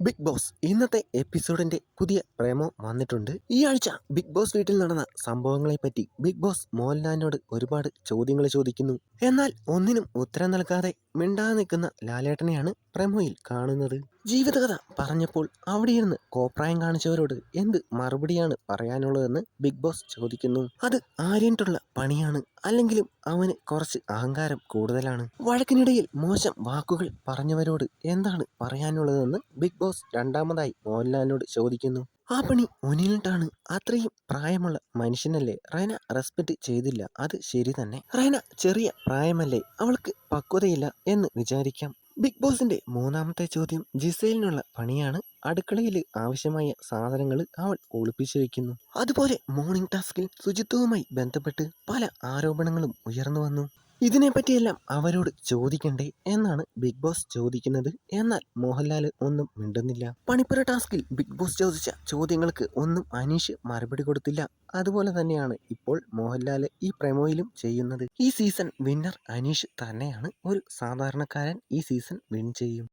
Big boss ഇന്നത്തെ എപ്പിസോഡിന്റെ പുതിയ പ്രേമോ വന്നിട്ടുണ്ട്. ഈ ആഴ്ച ബിഗ് ബോസ് വീട്ടിൽ നടന്ന സംഭവങ്ങളെപ്പറ്റി ബിഗ് ബോസ് മോഹൻലാലിനോട് ഒരുപാട് ചോദ്യങ്ങൾ ചോദിക്കുന്നു. എന്നാൽ ഒന്നിനും ഉത്തരം നൽകാതെ മിണ്ടാതെ നിൽക്കുന്ന ലാലേട്ടനെയാണ് പ്രമോയിൽ കാണുന്നത്. ജീവിതകഥ പറഞ്ഞപ്പോൾ അവിടെ ഇരുന്ന് കോപ്രായം കാണിച്ചവരോട് എന്ത് മറുപടിയാണ് പറയാനുള്ളതെന്ന് ബിഗ് ബോസ് ചോദിക്കുന്നു. അത് ആര്യന്റുള്ള പണിയാണ് അല്ലെങ്കിലും അവന് കുറച്ച് അഹങ്കാരം കൂടുതലാണ്. വഴക്കിനിടയിൽ മോശം വാക്കുകൾ പറഞ്ഞവരോട് എന്താണ് പറയാനുള്ളതെന്ന് ബിഗ് ബോസ് രണ്ടാമതായി മോഹൻലാലിനോട് ചോദിക്കുന്നു. ആ പണി ഒനിലിട്ടാണ് അത്രയും പ്രായമുള്ള മനുഷ്യനല്ലേ? റൈന റെസ്പെക്ട് ചെയ്തില്ല. അത് ശരി തന്നെ. റൈന ചെറിയ പ്രായമല്ലേ? അവൾക്ക് പക്വതയില്ല എന്ന് വിചാരിക്കാം. ബിഗ് ബോസിന്റെ മൂന്നാമത്തെ ചോദ്യം ജിസൈലിനുള്ള പണിയാണ്. അടുക്കളയിൽ ആവശ്യമായ സാധനങ്ങൾ അവൾ ഒളിപ്പിച്ചു വയ്ക്കുന്നു അതുപോലെ മോർണിംഗ് ടാസ്കിൽ ശുചിത്വവുമായി ബന്ധപ്പെട്ട് പല ആരോപണങ്ങളും ഉയർന്നു വന്നു. ഇതിനെപ്പറ്റിയെല്ലാം അവരോട് ചോദിക്കണ്ടേ എന്നാണ് ബിഗ് ബോസ് ചോദിക്കുന്നത്. എന്നാൽ മോഹൻലാൽ ഒന്നും മിണ്ടുന്നില്ല. പണിപ്പുര ടാസ്കിൽ ബിഗ് ബോസ് ചോദിച്ച ചോദ്യങ്ങൾക്ക് ഒന്നും അനീഷ് മറുപടി കൊടുത്തില്ല. അതുപോലെ തന്നെയാണ് ഇപ്പോൾ മോഹൻലാൽ ഈ പ്രമോയിലും ചെയ്യുന്നത്. ഈ സീസൺ വിന്നർ അനീഷ് തന്നെയാണ് ഒരു സാധാരണക്കാരൻ ഈ സീസൺ വിൻ ചെയ്യും.